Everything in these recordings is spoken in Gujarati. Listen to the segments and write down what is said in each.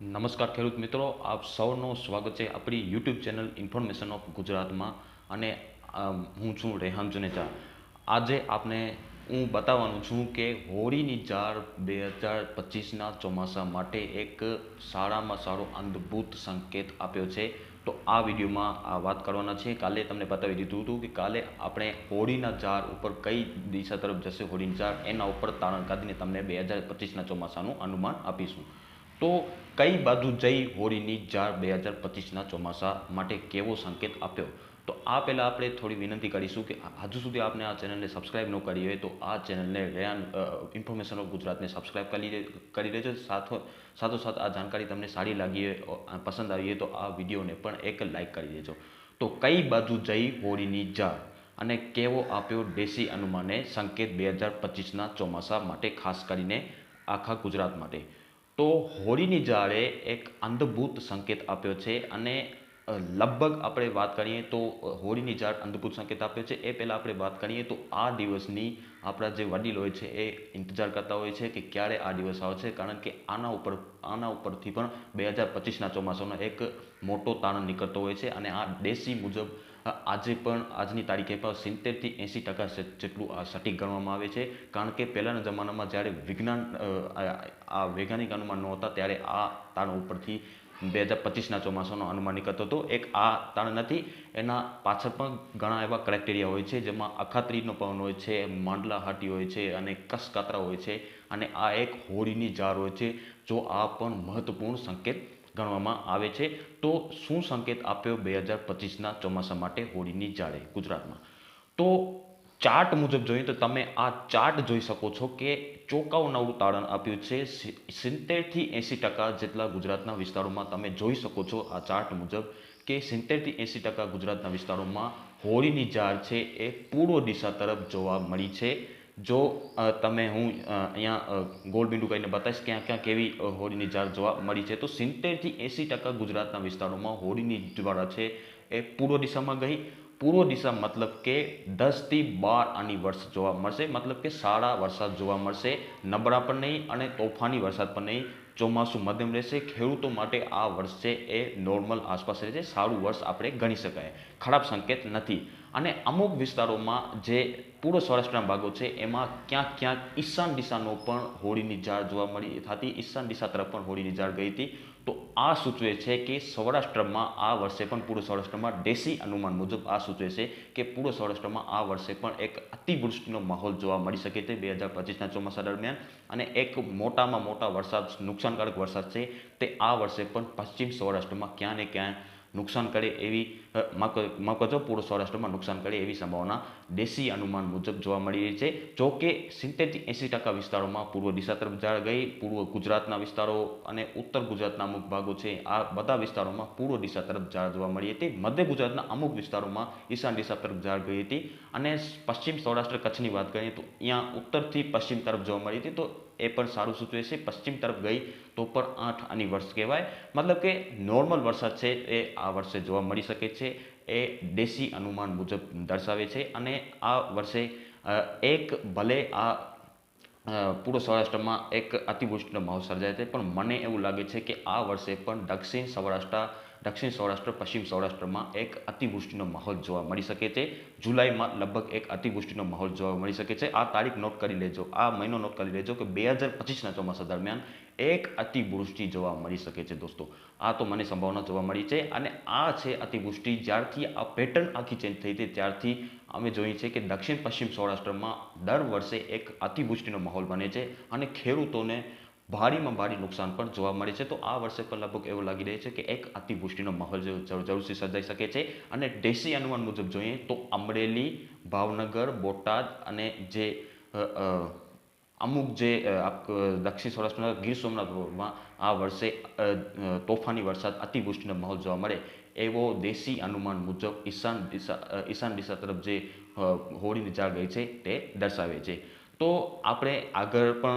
નમસ્કાર ખેડૂત મિત્રો, આપ સૌનું સ્વાગત છે આપણી યુટ્યુબ ચેનલ ઇન્ફોર્મેશન ઓફ ગુજરાતમાં અને હું છું રેહામ જુનેજા. આજે આપને હું બતાવવાનું છું કે હોળીની જાર બે હજાર પચીસના ચોમાસા માટે એક સારામાં સારો અંધભૂત સંકેત આપ્યો છે. તો આ વિડીયોમાં આ વાત કરવાના છે. કાલે તમને બતાવી દીધું હતું કે કાલે આપણે હોળીના જાર ઉપર કઈ દિશા તરફ જશે, હોળીની જાર એના ઉપર તારણ કાઢીને તમને બે હજાર પચીસના ચોમાસાનું અનુમાન આપીશું. તો કઈ બાજુ જઈ હોળીની જાળ બે હજાર પચીસના ચોમાસા માટે કેવો સંકેત આપ્યો? તો આ પહેલાં આપણે થોડી વિનંતી કરીશું કે હજુ સુધી આપને આ ચેનલને સબસ્ક્રાઇબ ન કરી હોય તો આ ચેનલને રેયાન ઇન્ફોર્મેશન ઓફ ગુજરાતને સબસ્ક્રાઇબ કરી કરી દેજો સાથો, સાથોસાથ આ જાણકારી તમને સારી લાગી હોય પસંદ આવી હોય તો આ વિડીયોને પણ એક લાઇક કરી દેજો. તો કઈ બાજુ જઈ હોળીની જાળ અને કેવો આપ્યો દેશી અનુમાને સંકેત બે હજાર પચીસના ચોમાસા માટે, ખાસ કરીને આખા ગુજરાત માટે? તો હોળીની જાળે એક અંધભૂત સંકેત આપ્યો છે અને લગભગ આપણે વાત કરીએ તો હોળીની જાળ અંધભૂત સંકેત આપ્યો છે. એ પહેલાં આપણે વાત કરીએ તો આ દિવસની આપણા જે વડીલ હોય છે એ ઇંતજાર કરતા હોય છે કે ક્યારે આ દિવસ આવશે, કારણ કે આના ઉપર, આના ઉપરથી પણ બે હજાર પચીસના ચોમાસાનો એક મોટો તાણ નીકળતો હોય છે અને આ દેશી મુજબ આજે પણ આજની તારીખે પણ સિત્તેરથી એંસી ટકા જેટલું આ સટીક ગણવામાં આવે છે. કારણ કે પહેલાંના જમાનામાં જ્યારે વિજ્ઞાન આ વૈજ્ઞાનિક અનુમાન નહોતા, ત્યારે આ તાણ ઉપરથી બે હજાર પચીસના ચોમાસાનો અનુમાન નીકળતો હતો. એક આ તાણ નથી, એના પાછળ પણ ઘણા એવા ક્રાઇટેરિયા હોય છે, જેમાં અખાત્રીનો પવન હોય છે, માંડલા હાટી હોય છે અને કસકાતરા હોય છે. અને આ એક હોળીની જાર હોય છે. જો આ પણ મહત્વપૂર્ણ સંકેત ગણવામાં આવે છે. તો શું સંકેત આપ્યો બે હજાર પચીસના ચોમાસા માટે હોળીની જાળે ગુજરાતમાં? તો ચાર્ટ મુજબ જોઈએ તો તમે આ ચાર્ટ જોઈ શકો છો કે ચોકાઉ નવું તારણ આપ્યું છે સિત્તેરથી એંસી ટકા જેટલા ગુજરાતના વિસ્તારોમાં તમે જોઈ શકો છો આ ચાર્ટ મુજબ કે સિત્તેરથી એંસી ટકા ગુજરાતના વિસ્તારોમાં હોળીની જાળ છે એ પૂર્વ દિશા તરફ જોવા મળી છે. જો તમે હું અહીંયા ગોળબિંદુ ગોળ બિંદુ કરીને બતાવીશ, ક્યાં ક્યાં કેવી હોળીની જાળ જોવા મળી છે, તો સિત્તેરથી એંસી ટકા ગુજરાતના વિસ્તારોમાં હોળીની જ્વાળા છે, એ પૂર્વ દિશામાં ગઈ. પૂર્વ દિશા મતલબ કે દસથી બાર આની વર્ષ જોવા મળશે, મતલબ કે સારા વરસાદ જોવા મળશે, નબળા પણ નહીં અને તોફાની વરસાદ પણ નહીં, ચોમાસું મધ્યમ રહેશે, ખેડૂતો માટે આ વર્ષ છે એ નોર્મલ આસપાસ રહેશે સારું વર્ષ આપણે ગણી શકાય, ખરાબ સંકેત નથી. અને અમુક વિસ્તારોમાં જે પૂર્વ સૌરાષ્ટ્રના ભાગો છે, એમાં ક્યાંક ક્યાંક ઈશાન દિશાનો પણ હોળીની જાળ જોવા મળી થતી, ઈશાન દિશા તરફ પણ હોળીની જાળ ગઈ હતી. તો આ સૂચવે છે કે સૌરાષ્ટ્રમાં આ વર્ષે પણ પૂર્વ સૌરાષ્ટ્રમાં દેશી અનુમાન મુજબ આ સૂચવે છે કે પૂર્વ સૌરાષ્ટ્રમાં આ વર્ષે પણ એક અતિવૃષ્ટિનો માહોલ જોવા મળી શકે છે બે હજાર પચીસના ચોમાસા દરમિયાન. અને એક મોટામાં મોટા વરસાદ, નુકસાનકારક વરસાદ છે, તે આ વર્ષે પણ પશ્ચિમ સૌરાષ્ટ્રમાં ક્યાં ને ક્યાં નુકસાન કરે એવી કરજો પૂર્વ સૌરાષ્ટ્રમાં નુકસાન કરે એવી સંભાવના દેશી અનુમાન મુજબ જોવા મળી રહી છે. જો કે સિત્તેરથી એંસી ટકા વિસ્તારોમાં પૂર્વ દિશા તરફ જાળ ગઈ. પૂર્વ ગુજરાતના વિસ્તારો અને ઉત્તર ગુજરાતના અમુક ભાગો છે. આ બધા વિસ્તારોમાં પૂર્વ દિશા તરફ જાળ જોવા મળી હતી. મધ્ય ગુજરાતના અમુક વિસ્તારોમાં ઈશાન દિશા તરફ જાળ ગઈ હતી. અને પશ્ચિમ સૌરાષ્ટ્ર કચ્છની વાત કરીએ તો અહીંયા ઉત્તરથી પશ્ચિમ તરફ જોવા મળી હતી તો એ પણ સારું સૂચવે છે. પશ્ચિમ તરફ ગઈ તો પણ આઠ આની વર્ષ કહેવાય. મતલબ કે નોર્મલ વરસાદ છે એ આ વર્ષે જોવા મળી શકે છે. એ દેશી અનુમાન મુજબ દર્શાવે છે અને આ વર્ષે એક ભલે આ પૂર્વ સૌરાષ્ટ્રમાં એક અતિવૃષ્ટિનો ભાવ સર્જાય છે પણ મને એવું લાગે છે કે આ વર્ષે પણ દક્ષિણ સૌરાષ્ટ્ર દક્ષિણ સૌરાષ્ટ્ર, પશ્ચિમ સૌરાષ્ટ્રમાં એક અતિવૃષ્ટિનો માહોલ જોવા મળી શકે છે. જુલાઈમાં લગભગ એક અતિવૃષ્ટિનો માહોલ જોવા મળી શકે છે. આ તારીખ નોટ કરી લેજો. આ મહિનો નોટ કરી લેજો કે બે હજાર પચીસના ચોમાસા દરમિયાન એક અતિવૃષ્ટિ જોવા મળી શકે છે દોસ્તો. આ તો મને સંભાવના જોવા મળી છે અને આ છે અતિવૃષ્ટિ. જ્યારથી આ પેટર્ન આખી ચેન્જ થઈ હતી, ત્યારથી અમે જોઈએ છે કે દક્ષિણ પશ્ચિમ સૌરાષ્ટ્રમાં દર વર્ષે એક અતિવૃષ્ટિનો માહોલ બને છે અને ખેડૂતોને ભારીમાં ભારી નુકસાન પણ જોવા મળે છે. તો આ વર્ષે પણ લગભગ એવું લાગી રહ્યું છે કે એક અતિવૃષ્ટિનો માહોલ જરૂરથી સર્જાઈ શકે છે અને દેશી અનુમાન મુજબ જોઈએ તો અમરેલી, ભાવનગર, બોટાદ અને જે અમુક જે આપ- દક્ષિણ સૌરાષ્ટ્રના ગીર સોમનાથમાં આ વર્ષે તોફાની વરસાદ, અતિવૃષ્ટિનો માહોલ જોવા મળે એવો દેશી અનુમાન મુજબ ઈશાન દિશા ઈશાન દિશા તરફ જે હોળીની જાળ ગઈ છે તે દર્શાવે છે. તો આપણે આગળ પણ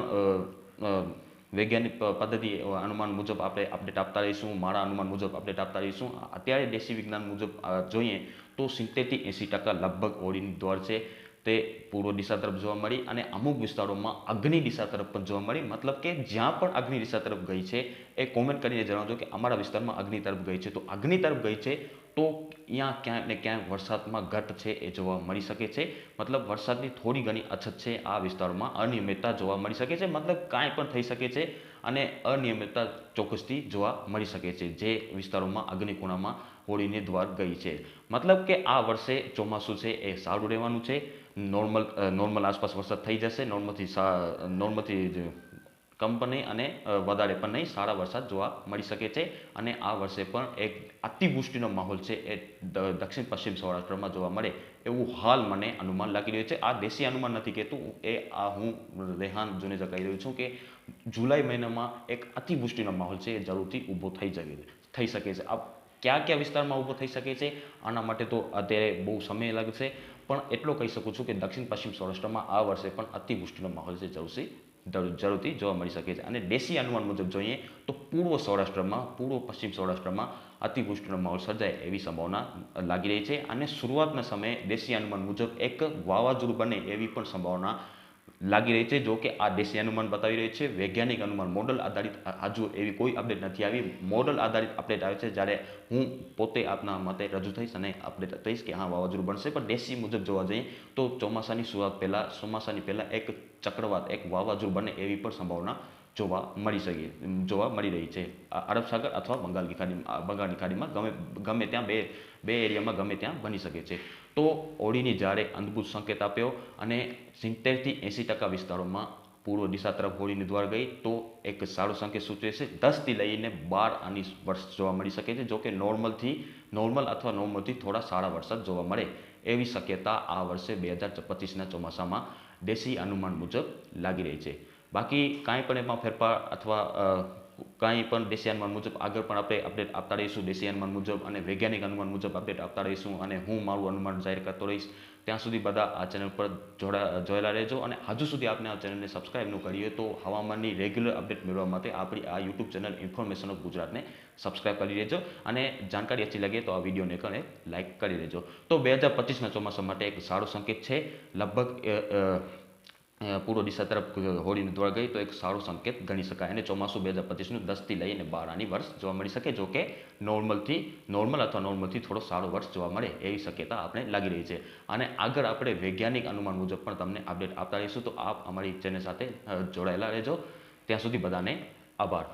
વૈજ્ઞાનિક પદ્ધતિ અનુમાન મુજબ આપણે અપડેટ આપતા રહીશું, મારા અનુમાન મુજબ અપડેટ આપતા રહીશું. અત્યારે દેશી વિજ્ઞાન મુજબ જોઈએ તો સિત્તેરથી એંસી ટકા લગભગ ઓળીની દોર છે. તે પૂર્વ દિશા તરફ જોવા મળી અને અમુક વિસ્તારોમાં અગ્નિ દિશા તરફ પણ જોવા મળી. મતલબ કે જ્યાં પણ અગ્નિ દિશા તરફ ગઈ છે, એ કોમેન્ટ કરીને જણાવજો કે અમારા વિસ્તારમાં અગ્નિ તરફ ગઈ છે. તો અગ્નિ તરફ ગઈ છે તો અહીંયા ક્યાંક ને ક્યાંક વરસાદમાં ઘટ છે એ જોવા મળી શકે છે. મતલબ વરસાદની થોડી ઘણી અછત છે આ વિસ્તારોમાં. અનિયમિતતા જોવા મળી શકે છે. મતલબ કાંઈ પણ થઈ શકે છે અને અનિયમિતતા ચોક્કસથી જોવા મળી શકે છે જે વિસ્તારોમાં અગ્નિકુણામાં હોળીની દ્વાર ગઈ છે. મતલબ કે આ વર્ષે ચોમાસું છે એ સારું રહેવાનું છે. નોર્મલ નોર્મલ આસપાસ વરસાદ થઈ જશે. નોર્મલથી નોર્મલથી નહીં અને વધારે પણ નહીં. સારા વરસાદ જોવા મળી શકે છે. અને આ વર્ષે પણ એક અતિવૃષ્ટિનો માહોલ છે એ દક્ષિણ પશ્ચિમ સૌરાષ્ટ્રમાં જોવા મળે એવું હાલ મને અનુમાન લાગી રહ્યું છે. આ દેશી અનુમાન નથી કહેતું એ, આ હું રેહાન જુનેજા કહી રહ્યો છું કે જુલાઈ મહિનામાં એક અતિવૃષ્ટિનો માહોલ છે એ જરૂરથી ઊભો થઈ શકે થઈ શકે છે. આ કયા કયા વિસ્તારમાં ઊભો થઈ શકે છે આના માટે તો અત્યારે બહુ સમય લાગશે. પણ એટલો કહી શકું છું કે દક્ષિણ પશ્ચિમ સૌરાષ્ટ્રમાં આ વર્ષે પણ અતિવૃષ્ટિનો માહોલ છે. જરૂરથી જરૂર- જરૂરથી જોવા મળી શકે છે. અને દેશી અનુમાન મુજબ જોઈએ તો પૂર્વ સૌરાષ્ટ્રમાં, પૂર્વ પશ્ચિમ સૌરાષ્ટ્રમાં અતિવૃષ્ટિનો માહોલ સર્જાય એવી સંભાવના લાગી રહી છે. અને શરૂઆતના સમયે દેશી અનુમાન મુજબ એક વાવાઝોડું બને એવી પણ સંભાવના લાગી રહી છે. જો કે આ દેશી અનુમાન બતાવી રહી છે. વૈજ્ઞાનિક અનુમાન, મોડલ આધારિત હજુ એવી કોઈ અપડેટ નથી આવી. મોડલ આધારિત અપડેટ આવે છે જ્યારે હું પોતે આપના મતે રજૂ થઈશ અને અપડેટ થઈશ કે હા, વાવાઝોડું બનશે. પણ દેશી મુજબ જોવા જઈએ તો ચોમાસાની શરૂઆત પહેલાં, ચોમાસાની પહેલાં એક ચક્રવાત, એક વાવાઝોડું બને એવી પણ સંભાવના જોવા મળી શકે જોવા મળી રહી છે અરબ સાગર અથવા બંગાળની ખાડીમાં બંગાળની ખાડીમાં ગમે ગમે ત્યાં બે બે એરિયામાં ગમે ત્યાં બની શકે છે તો હોળીની જ્યારે અંદભૂત સંકેત આપ્યો અને સિત્તેરથી એંસી ટકા વિસ્તારોમાં પૂર્વ દિશા તરફ હોળીની દ્વાર ગઈ તો એક સારો સંકેત સૂચવે છે દસથી લઈને બાર આની વર્ષ જોવા મળી શકે છે જો કે નોર્મલથી નોર્મલ અથવા નોર્મલથી થોડા સારા વરસાદ જોવા મળે એવી શક્યતા આ વર્ષે બે હજાર પચીસના ચોમાસામાં દેશી અનુમાન મુજબ લાગી રહી છે બાકી કાંઈ પણ એમાં ફેરફાર અથવા કાંઈ પણ દેશી અનુમાન મુજબ આગળ પણ આપણે અપડેટ આપતા રહીશું. દેશી અનુમાન મુજબ અને વૈજ્ઞાનિક અનુમાન મુજબ અપડેટ આપતા રહીશું અને હું મારું અનુમાન જાહેર કરતો રહીશ. ત્યાં સુધી બધા આ ચેનલ પર જોડા, જોયેલા રહેજો અને હજુ સુધી આપણે આ ચેનલને સબસ્ક્રાઈબ ન કરીએ તો હવામાનની રેગ્યુલર અપડેટ મેળવવા માટે આપણી આ યુટ્યુબ ચેનલ ઇન્ફોર્મેશન ઓફ ગુજરાતને સબસ્ક્રાઈબ કરી લેજો અને જાણકારી અચ્છી લાગે તો આ વિડીયોને કણે લાઇક કરી લેજો. તો બે હજાર પચીસના ચોમાસા માટે એક સારો સંકેત છે. લગભગ પૂર્વ દિશા તરફ હોળીની દ્વાર ગઈ તો એક સારો સંકેત ગણી શકાય. અને ચોમાસું બે હજાર પચીસનું દસથી લઈને બાર આની વર્ષ જોવા મળી શકે જો કે નોર્મલથી, નોર્મલ અથવા નોર્મલથી થોડો સારો વર્ષ જોવા મળે એવી શક્યતા આપણે લાગી રહી છે. અને આગળ આપણે વૈજ્ઞાનિક અનુમાન મુજબ પણ તમને અપડેટ આપતા રહીશું. તો આપ અમારી ચેનલ સાથે જોડાયેલા રહેજો. ત્યાં સુધી બધાને આભાર.